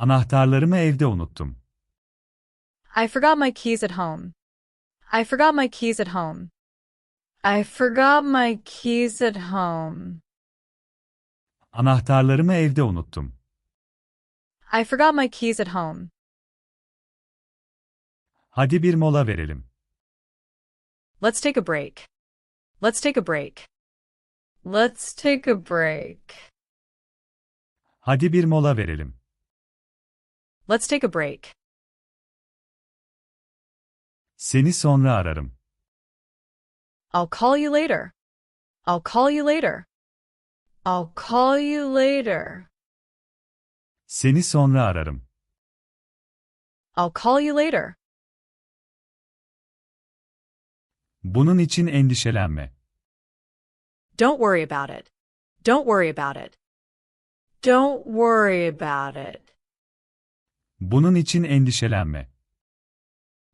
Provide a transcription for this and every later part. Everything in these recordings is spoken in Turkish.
Anahtarlarımı evde unuttum. I forgot my keys at home. I forgot my keys at home. I forgot my keys at home. Anahtarlarımı evde unuttum. I forgot my keys at home. Hadi bir mola verelim. Let's take a break. Let's take a break. Let's take a break. Hadi bir mola verelim. Let's take a break. Seni sonra ararım. I'll call you later. I'll call you later. I'll call you later. Seni sonra ararım. I'll call you later. Bunun için endişelenme. Don't worry about it. Don't worry about it. Don't worry about it. Bunun için endişelenme.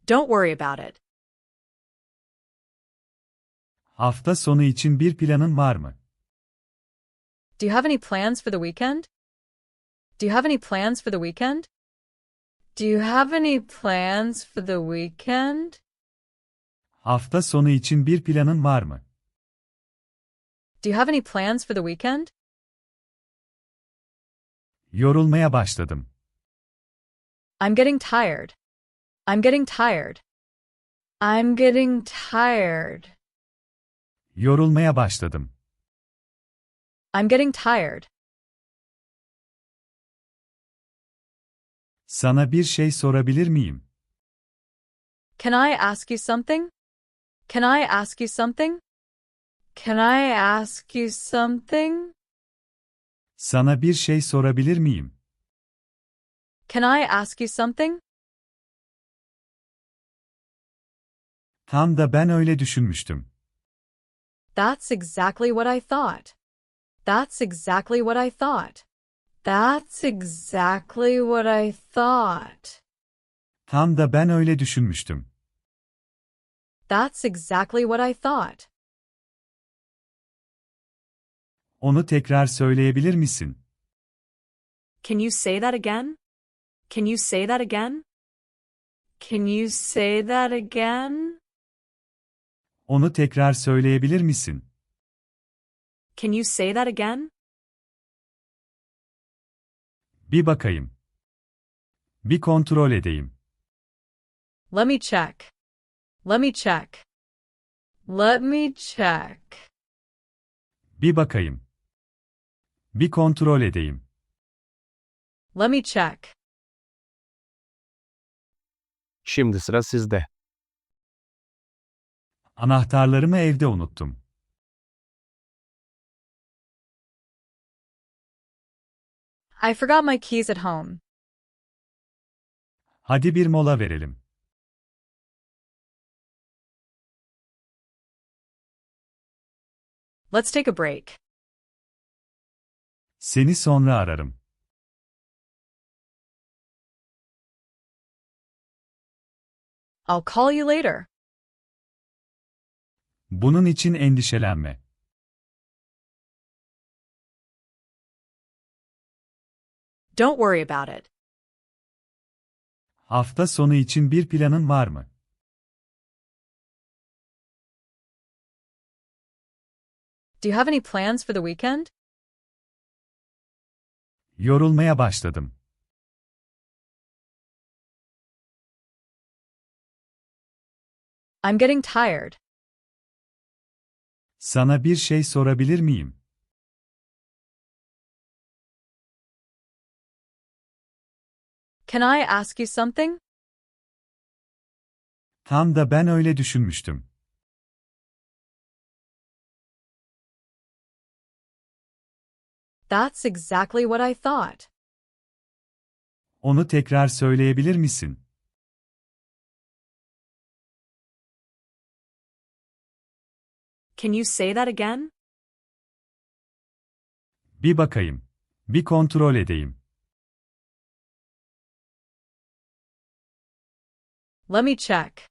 Don't worry about it. Hafta sonu için bir planın var mı? Do you have any plans for the weekend? Do you have any plans for the weekend? Do you have any plans for the weekend? Hafta sonu için bir planın var mı? Do you have any plans for the weekend? Yorulmaya başladım. I'm getting tired. I'm getting tired. I'm getting tired. Yorulmaya başladım. I'm getting tired. Sana bir şey sorabilir miyim? Can I ask you something? Can I ask you something? Can I ask you something? Sana bir şey sorabilir miyim? Can I ask you something? Tam da ben öyle düşünmüştüm. That's exactly what I thought. That's exactly what I thought. That's exactly what I thought. Tam da ben öyle düşünmüştüm. That's exactly what I thought. Onu tekrar söyleyebilir misin? Can you say that again? Can you say that again? Can you say that again? Onu tekrar söyleyebilir misin? Can you say that again? Bir bakayım. Bir kontrol edeyim. Let me check. Let me check. Let me check. Bir bakayım. Bir kontrol edeyim. Let me check. Şimdi sıra sizde. Anahtarlarımı evde unuttum. I forgot my keys at home. Hadi bir mola verelim. Let's take a break. Seni sonra ararım. I'll call you later. Bunun için endişelenme. Don't worry about it. Hafta sonu için bir planın var mı? Do you have any plans for the weekend? Yorulmaya başladım. I'm getting tired. Sana bir şey sorabilir miyim? Can I ask you something? Tam da ben öyle düşünmüştüm. That's exactly what I thought. Onu tekrar söyleyebilir misin? Can you say that again? Bir bakayım. Bir kontrol edeyim. Let me check.